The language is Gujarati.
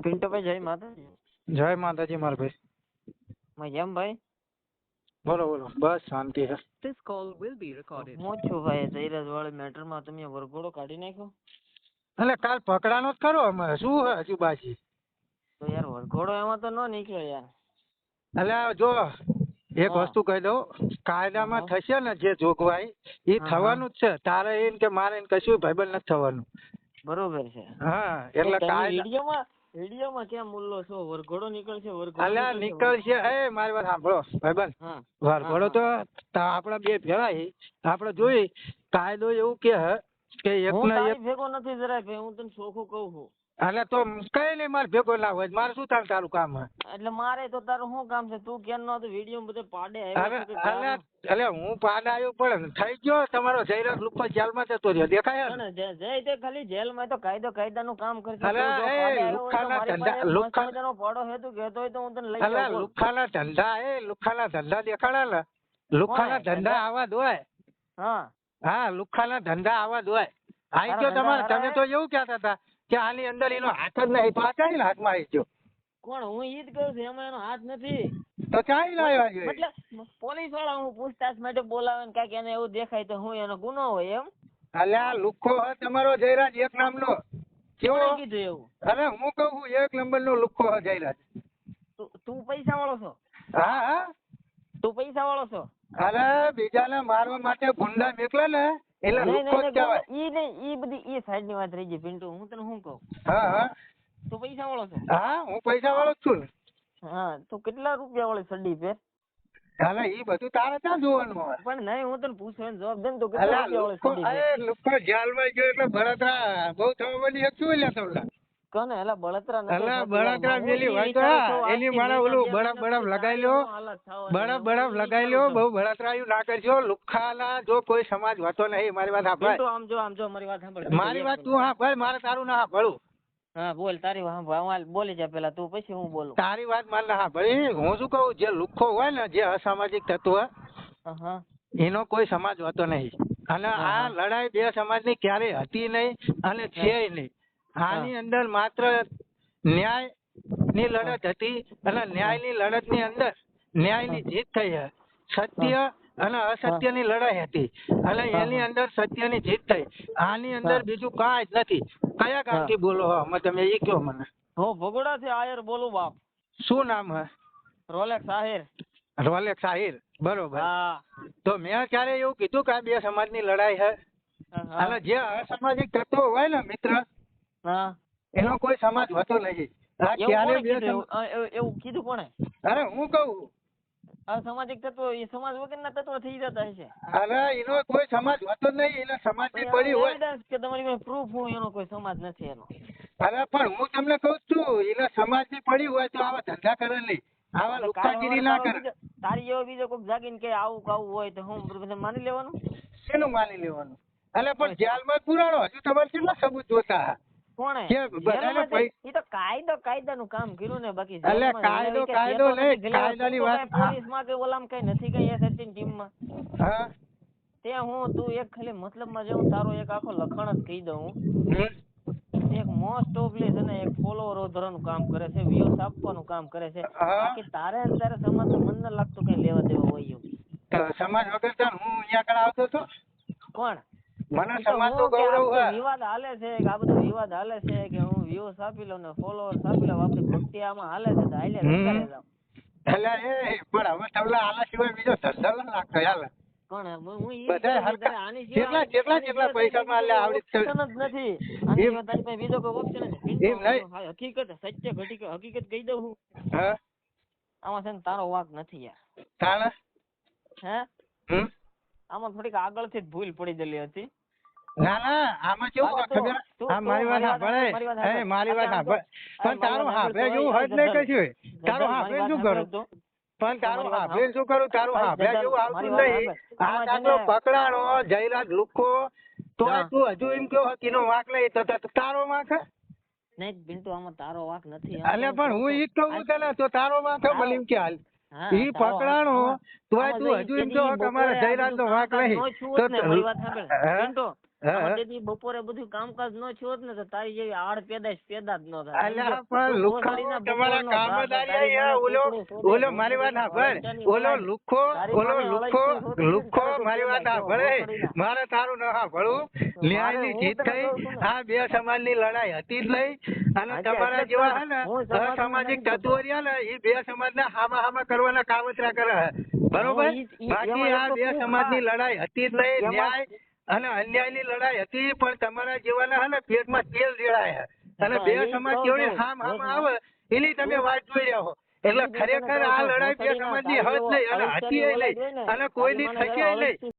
આ પિન્ટુભાઈ જય માતાજી. જય માતાજી માર ભાઈ. મજામાં ભાઈ? બોલો બોલો. બસ શાંતિ છે. This call will be recorded. હું છું ભાઈ જયરાજ વાળી મેટરમાં તમે વરઘોડો કાઢી નાખ્યો? એટલે કાલ પકડાનો જ કરો અમારે શું હે હજુ બાજી? તો યાર વરઘોડો એમાં તો ન નીકળ્યો યાર. એટલે આ જો એક હા. વસ્તુ કહી દઉં. કાયદામાં હા. થશે ને જે જોગવાઈ એ હા, થવાનું જ છે. તારે એમ કે મારે એમ કશું ભાઈબંધ નથી થવાનું. બરોબર છે. હા એટલે તમે કાયદા વિડીયોમાં વિડીયોમાં કેમ મુલ્લો છો? વરઘોડો નીકળશે વરઘોડો અલ્યા નીકળશે, હે મારી વાત સાંભળો ભાઈબંધ. વરઘોડો તો આપડા બે ભેળા આપડે આપણે જોઈ કાયદો એવું કે હે કે એક હું એક તારી ભેગો નથી જરાય ભાઈ હું તને ચોખ્ખું કહું છું. એટલે તો કઈ નહીં મારે ભેગો ના હોય મારે શું થાય તારું કામ હે એટલે મારે તો તારું શું કામ છે? તું કેમ નો વીડિયો બધે પાડે એટલે હું પાડે આવ્યો પણ થઈ ગયો. તમારો જયરાજ લુપ્પા જેલમાં જતો રહ્યો. દેખાય ને? જય તે ખાલી જેલમાં તો કાયદો કાયદાનું કામ કરશે. અરે, તું જો એ, પાડે આવ્યો હોય તો ધંધા- પાડો હે તું કહેતો હોય તો હું તને લઈ જાઉં લુખાના ધંધા એ લુખાના ધંધા દેખાડા ને લુખાના ધંધા? આવા દોય હા. હા લુખાના ધંધા આવા જ હોય. આઈ ગયો તમારે તમે તો એવું કહેતા હતા કે આની અંદર એનો હાથ જ નહીં તો આ ચાઈ હાથમાં આવી ગયો? કોણ હું ઈ જ કહું છું એમાં એનો હાથ નથી. તો ચાઈ લાવ્યા જોઈએ? એટલે પોલીસવાળા હું પૂછતાછ માટે બોલાવે ને કાંઈક એને એવું દેખાય તો હું એનો ગુનો હોય એમ. અલ્યા લુખો હે તમારો જયરાજ એક નામનો. કેવો? કીધું એવું? અરે હું કહું છું એક નંબર નો લુખો હે જયરાજ. તું પૈસા વાળો છો? હા હા. તું પૈસા વાળો છો? અરે બીજાને મારવા માટે ગુંડા નીકળે ને એટલે નહીં જ કહેવાય. ઈ ને ઈ બધી ઈ સાઈડની વાત રહી ગઈ પિન્ટુ. હું તને શું કહું? હા હા. તું પૈસા વાળો છો? હા હું પૈસા વાળો જ છું ને. હા તો કેટલા રૂપિયા વાળી સડી પે અરે ઈ બધું તારે ક્યાં જોવાનું હોય? પણ નહીં હું તને પૂછું જવાબ દે ને તો કેટલા અલા રૂપિયા વાળી સડી અરે લુખો જેલમાં ગયો એટલે બળતરા બહુ થવા બની શું લ્યા તમને કોને? એલા બળતરા નથી એલા બળતરા પેલી ઈ હોય તો વિચારું હા, છું, એની મારા ઓલું બરફ બરફ લગાઈ લ્યો બરફ ઈ લગાઈ લ્યો બહુ બળતરા બળતરાયું ના કરજો લુખાલા જો કોઈ સમાજ વાતો નહીં મારી વાત સાંભળ તો આમ જો આમ જો મારી વાત સાંભળ. મારી વાત તું સાંભળ મારે તારું ના સાંભળું હા બોલ તારી વાત બોલી જા પેલા તું પછી હું બોલું. તારી વાત મારે ના સાંભળી હું શું કહું? જે લુખો હોય ને જે અસામાજિક તત્વ એનો કોઈ સમાજ હોતો નહીં. અને આ લડાઈ બે સમાજની ક્યારેય હતી નહીં અને છે નહીં. આની અંદર માત્ર ન્યાયની લડત હતી અને ન્યાયની લડતની અંદર ન્યાયની જીત થઈ સત્ય અને અસત્યની લડાઈ હતી. અને એની અંદર સત્યની જીત થઈ. આની અંદર બીજું કાંઈ જ નથી. કયા ગામથી બોલો અમે તમે એ કયો મને. હું ભગોડા થી આયર બોલું બાપ. શું નામ હે? રોલેક્સ આહિર. રોલેક્સ આહિર. બરોબર. હા. તો મેં ક્યારે એવું કીધું કે આ બે સમાજની લડાઈ હે હા, અને જે અસામાજિક તત્વો હોય ને મિત્ર હા. એનો કોઈ સમાજ હોતો નથી આ એવું ક્યારે બે કીધું એવું? કોણે? અરે હું કહું? આ સામાજિક તત્વો એ સમાજ વગરના તત્વો થઈ જતા હશે. અરે એનો કોઈ સમાજ હોતો જ નહીં સમાજની પડી હોય. કે તમારી પાસે પ્રૂફ હોય એનો કોઈ સમાજ નથી એનો. અરે પણ હું તમને કહું છું છું સમાજની પડી હોય તો આવા ધંધા કરે નહીં. આવા સવારે ના કરે. તારી એવો બીજો કોઈક જાગીને કે આવું કાવું હોય તો હું બધા માની લેવાનું? શેનું માની લેવાનું? એટલે પણ જેલમાં પુરાણો હજુ તમારે કેટલા સબૂત જોતા? કોણે? કે બધાને જેલમાંથી- પૈ- ઈ તો કાયદો કાયદાનું કામ કર્યું ને બાકી એટલે કાયદો- કાયદો નહીં, કાયદાની વાત- પોલીસમાં કે ઓલામાં કઈ નથી કઈ SSC ટીમમાં? હા. ત્યાં હું તું એક ખાલી મતલબમાં જે હું તારો એક આખો લખાણ જ કહી દઉં. એક મોસ્ટ ઓફલી છે ને એક ફોલોવર વધારવાનું કામ કરે છે વ્યૂઝ આપવાનું કામ કરે છે. બાકી તારે તારે સમાજ મન ન લાગતું કઈ લેવા દેવા હોય એવું. સમાજ વગર હું અહીંયા આગળ આવતો હતો કોણ? મને કે ગૌરવ વિવાદ હાલે છે કે આ બધો વિવાદ હાલે છે કે હું વ્યૂઝ આપી લઉં ને ફોલોવર્સ આપી લઉં આપણી ભક્તિ આમાં હાલે છે તો હાલે હમ. કરે જાવ. એટલે એ પણ હવે તમને આના સિવાય બીજો ધંધો ન લાગતો યાર. કોણ હું હું ઈ બધાય જ કહું છું, હરખા- તારે આની જેટલા- જેટલા- જેટલા પૈસા માં પાસે આવડી જ નથી. આની તારી પાસે બીજો કોઈ option નથી. એમ નહીં. હકીકત સત્ય હકીકત કહી દઉં હું. હા. આમાં છે ને તારો વાક નથી યાર. હે? આમાં થોડીક આગળથી જ ભૂલ પડી ગયેલી હતી. ના ના આમાં કેવું હોય ખબર? હા મારી વાત સાંભળે. એ મારી વાત સાંભળે. પણ તારું વાત જેવું હજ નહીં કશું. તારું હાંભળે શું કરું? પણ તારું હાભે શું કરું? તારું હાભે જેવું આવતું નહીં. આ તારો પકડાણો જયરાજ લુખો તો તું હજુ એમ કેવો હકીનો વાંક લઈ તો તારો વાંક નહીં પિન્ટુ આમાં તારો વાંક નથી અલ્યા પણ હું ઈ જ કહું તને તો તારો વાંક બલીમ મને એમ કે હાલ. ઈ પકડાણો તો તું હજુ એમ કહો કે અમારે જયરાજ નો વાંક લઈ. નહીં તો તેથી બપોરે બધું કામકાજ ન થયું ને તો તારી જેવી આડ પેદાશ પેદા જ ન થાય ઓલો ઓલો મારી વાત સાંભળ. ઓલો. ઓલો મારી વાત સાંભળે. મારે તારું ન સાંભળવું. ન્યાયની જીત થઈ. આ બે સમાજની લડાઈ હતી જ નહીં. અને તમારા જેવા હે ને અસામાજિક તત્વો રહ્યા ને એ બે સમાજના હામા હામા કરવાના કાવતરા કરે બરોબર? બાકી આ બે સમાજની લડાઈ હતી જ નહીં. ન્યાય અને અન્યાયની લડાઈ હતી પણ તમારા જેવાના હે ને પેટમાં તેલ રેડાય. અને બે સમાજ કેવડી હામ હામ આવે એની તમે વાત જોઈ રહ્યા હો. એટલે ખરેખર આ લડાઈ બે સમાજ સમાજની હજ હદ નહીં અને હતી નહીં અને કોઈની થશે નહીં.